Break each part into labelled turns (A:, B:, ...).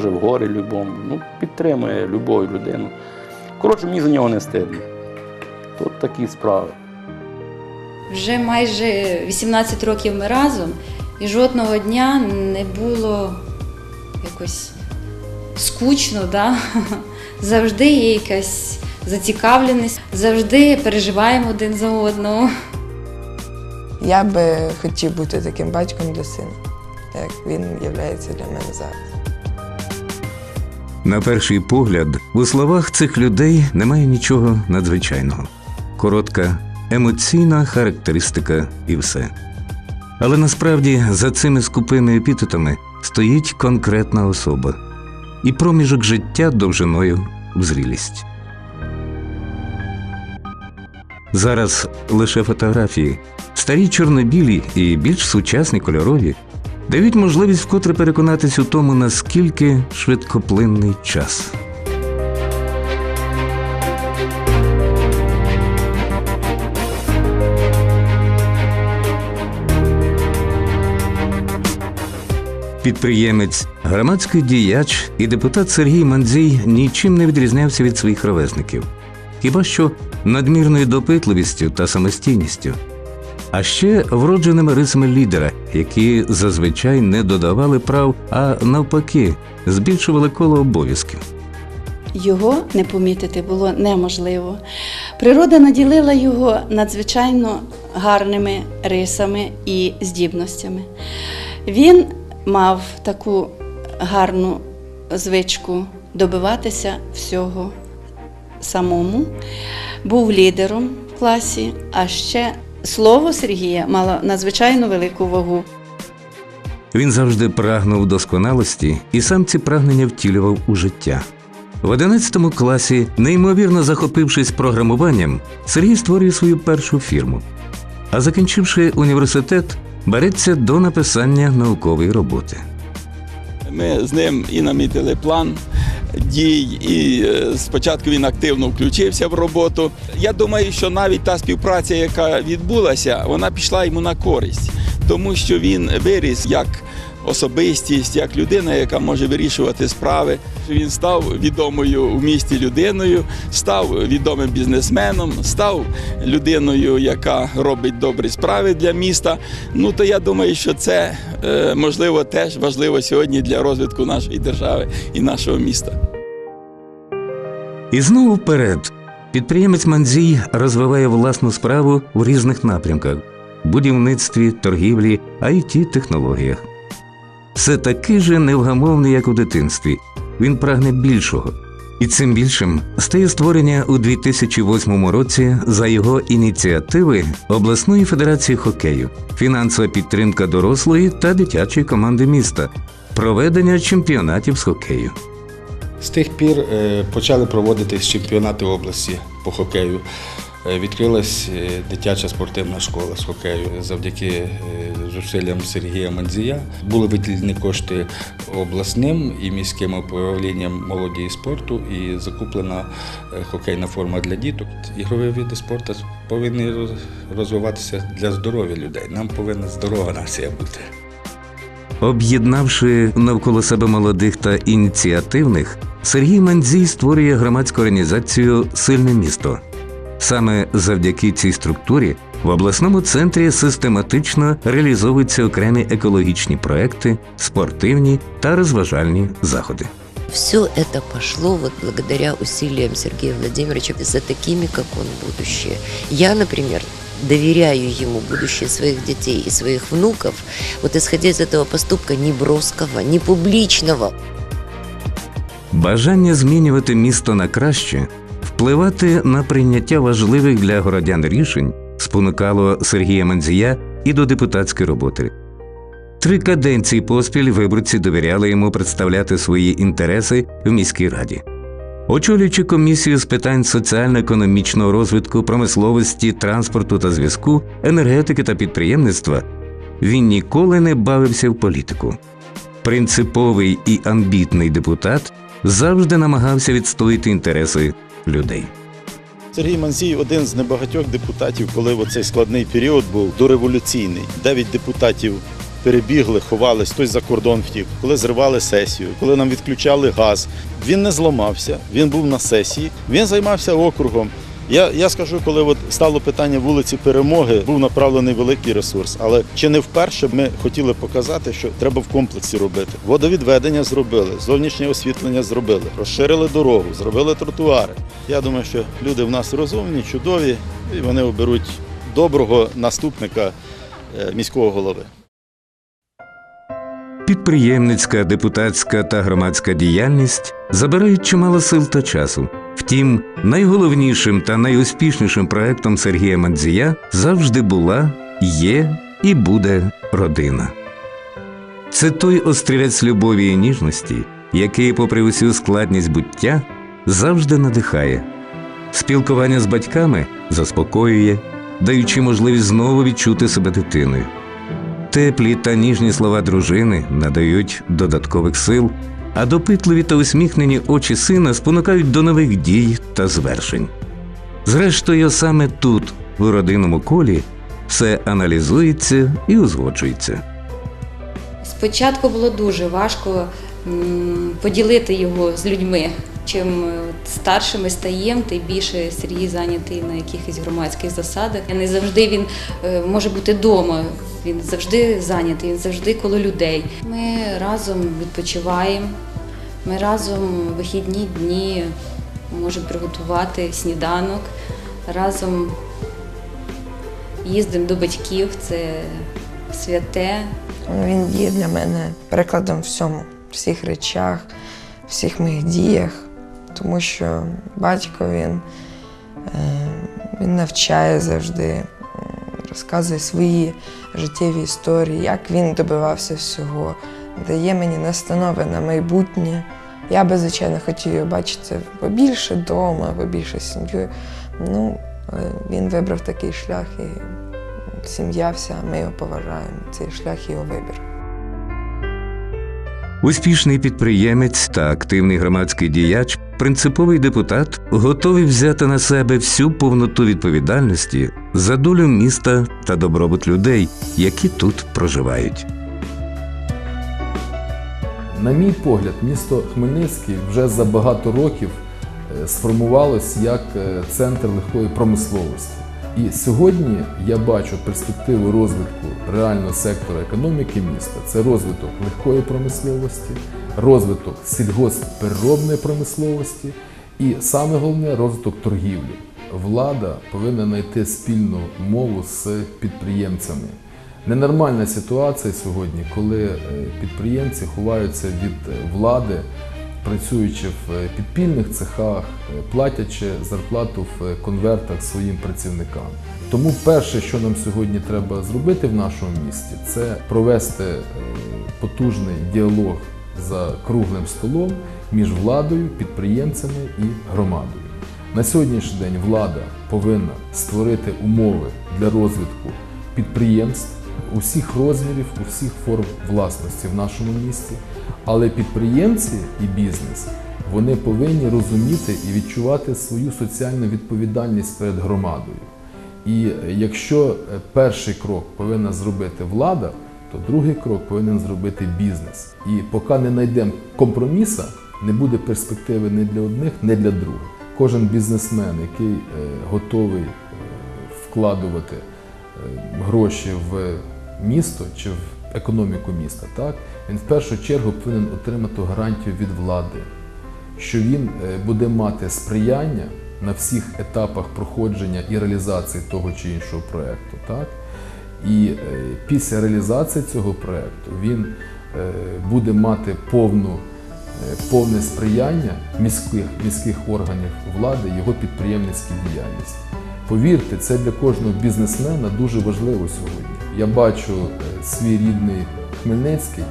A: допоможе в горі любому. Ну, підтримує любою людину. Коротше, мені за нього не стидно. Тут такі справи.
B: Вже майже 18 років ми разом, і жодного дня не було якось скучно, да? завжди є якась зацікавленість, завжди переживаємо один за одного.
C: Я би хотів бути таким батьком для сина, як він є для мене зараз.
D: На перший погляд, у словах цих людей немає нічого надзвичайного. Коротка, емоційна характеристика і все. Але насправді за цими скупими епітетами стоїть конкретна особа і проміжок життя довжиною в зрілість. Зараз лише фотографії, старі чорно-білі і більш сучасні кольорові, дають можливість вкотре переконатись у тому, наскільки швидкоплинний час. Підприємець, громадський діяч і депутат Сергій Мандзій нічим не відрізнявся від своїх ровесників, хіба що надмірною допитливістю та самостійністю, а ще вродженими рисами лідера, які зазвичай не додавали прав, а навпаки, збільшували коло обов'язків.
E: Його не помітити було неможливо. Природа наділила його надзвичайно гарними рисами і здібностями. Він мав таку гарну звичку добиватися всього самому, був лідером в класі, а ще слово Сергія мало надзвичайно велику вагу.
D: Він завжди прагнув досконалості і сам ці прагнення втілював у життя. В 11 класі, неймовірно захопившись програмуванням, Сергій створює свою першу фірму. А закінчивши університет, береться до написання наукової роботи.
F: Ми з ним і намітили план дій, і е, спочатку він активно включився в роботу. Я думаю, що навіть та співпраця, яка відбулася, вона пішла йому на користь, тому що він виріс як особистість, як людина, яка може вирішувати справи. Він став відомою у місті людиною, став відомим бізнесменом, став людиною, яка робить добрі справи для міста. Ну то я думаю, що це е, можливо теж важливо сьогодні для розвитку нашої держави і нашого міста.
D: І знову вперед. Підприємець Манзій розвиває власну справу в різних напрямках будівництві, торгівлі, it технологіях. Все такий же невгамовний, як у дитинстві. Він прагне більшого. І цим більшим стає створення у 2008 році за його ініціативи обласної федерації хокею, фінансова підтримка дорослої та дитячої команди міста, проведення чемпіонатів з хокею.
G: З тих пір е, почали проводитись чемпіонати області по хокею. Е, Відкрилась е, дитяча спортивна школа з хокею завдяки е, зусиллям Сергія Мандзія. Були виділені кошти обласним і міським управлінням молоді і спорту і закуплена хокейна форма для діток. Ігрові види спорту повинні розвиватися для здоров'я людей. Нам повинна здорова нація бути.
D: Об'єднавши навколо себе молодих та ініціативних, Сергій Мандзій створює громадську організацію Сильне місто. Саме завдяки цій структурі в обласному центрі систематично реалізовуються окремі екологічні проекти, спортивні та розважальні заходи.
H: Все это пошло вот благодаря усилиям Сергея Владимировича за такими, как он, будущее. Я, например, доверяю ему будущее своих детей и своих внуков, вот исходя из этого поступка не броского, не публичного,
D: Бажання змінювати місто на краще, впливати на прийняття важливих для городян рішень спонукало Сергія Мандзія і до депутатської роботи. Три каденції поспіль виборці довіряли йому представляти свої інтереси в міській раді. Очолюючи комісію з питань соціально-економічного розвитку, промисловості, транспорту та зв'язку, енергетики та підприємництва, він ніколи не бавився в політику. Принциповий і амбітний депутат завжди намагався відстоїти інтереси людей.
I: Сергій Манзій один з небагатьох депутатів, коли в цей складний період був дореволюційний. Дев'ять депутатів перебігли, ховались, хтось за кордон втік, коли зривали сесію, коли нам відключали газ. Він не зламався, він був на сесії, він займався округом. Я, я скажу, коли от стало питання вулиці Перемоги, був направлений великий ресурс. Але чи не вперше ми хотіли показати, що треба в комплексі робити? Водовідведення зробили, зовнішнє освітлення зробили, розширили дорогу, зробили тротуари. Я думаю, що люди в нас розумні, чудові, і вони оберуть доброго наступника е, міського голови.
D: Підприємницька, депутатська та громадська діяльність забирають чимало сил та часу. Втім, найголовнішим та найуспішнішим проектом Сергія Мандзія завжди була, є і буде родина. Це той острівець любові і ніжності, який, попри усю складність буття, завжди надихає. Спілкування з батьками заспокоює, даючи можливість знову відчути себе дитиною. Теплі та ніжні слова дружини надають додаткових сил, а допитливі та усміхнені очі сина спонукають до нових дій та звершень. Зрештою, саме тут, у родинному колі, все аналізується і узгоджується.
B: Спочатку було дуже важко поділити його з людьми. Чим е, старшими стаємо, тим більше Сергій зайнятий на якихось громадських засадах. Не завжди він е, може бути вдома. Він завжди зайнятий, він завжди коло людей. Ми разом відпочиваємо. Ми разом вихідні дні можемо приготувати сніданок. Разом їздимо до батьків, це святе.
C: Він є для мене прикладом всьому, всіх речах, всіх моїх діях, тому що батько він, е, він навчає завжди, розказує свої життєві історії, як він добивався всього, дає мені настанови на майбутнє. Я би, звичайно, хотів його бачити побільше вдома, побільше з сім'єю. Ну, він вибрав такий шлях і сім'я вся, ми його поважаємо. Цей шлях його вибір.
D: Успішний підприємець та активний громадський діяч, принциповий депутат, готовий взяти на себе всю повноту відповідальності за долю міста та добробут людей, які тут проживають.
J: На мій погляд, місто Хмельницький вже за багато років е, сформувалось як е, центр легкої промисловості. І сьогодні я бачу перспективу розвитку реального сектора економіки міста. Це розвиток легкої промисловості, розвиток сільгосппереробної промисловості і саме головне розвиток торгівлі. Влада повинна знайти спільну мову з підприємцями. Ненормальна ситуація сьогодні, коли е, підприємці ховаються від е, влади, працюючи в е, підпільних цехах, платячи зарплату в конвертах своїм працівникам. Тому перше, що нам сьогодні треба зробити в нашому місті, це провести потужний діалог за круглим столом між владою, підприємцями і громадою. На сьогоднішній день влада повинна створити умови для розвитку підприємств усіх розмірів, усіх форм власності в нашому місті. Але підприємці і бізнес вони повинні розуміти і відчувати свою соціальну відповідальність перед громадою. І якщо е, перший крок повинна зробити влада, то другий крок повинен зробити бізнес. І поки не знайдемо компроміса, не буде перспективи ні для одних, ні для других. Кожен бізнесмен, який е, готовий е, вкладувати е, гроші в місто чи в економіку міста, так він в першу чергу повинен отримати гарантію від влади, що він буде мати сприяння на всіх етапах проходження і реалізації того чи іншого проєкту. Так? І е, після реалізації цього проєкту він е, буде мати повну, е, повне сприяння міських, міських органів влади його підприємницькій діяльності. Повірте, це для кожного бізнесмена дуже важливо сьогодні. Я бачу свій рідний Хмельницький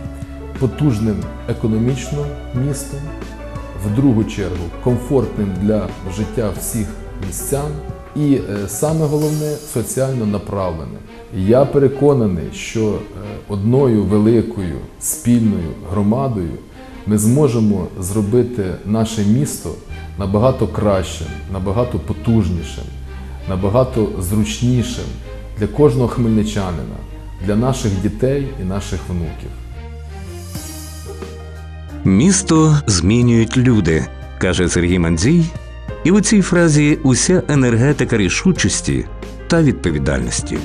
J: потужним економічно містом, в другу чергу комфортним для життя всіх містян і е, саме головне соціально направленим. Я переконаний, що е, одною великою спільною громадою ми зможемо зробити наше місто набагато кращим, набагато потужнішим, набагато зручнішим для кожного хмельничанина. для наших дітей і наших внуків.
D: Місто змінюють люди, каже Сергій Мандзій, і у цій фразі уся енергетика рішучості та відповідальності.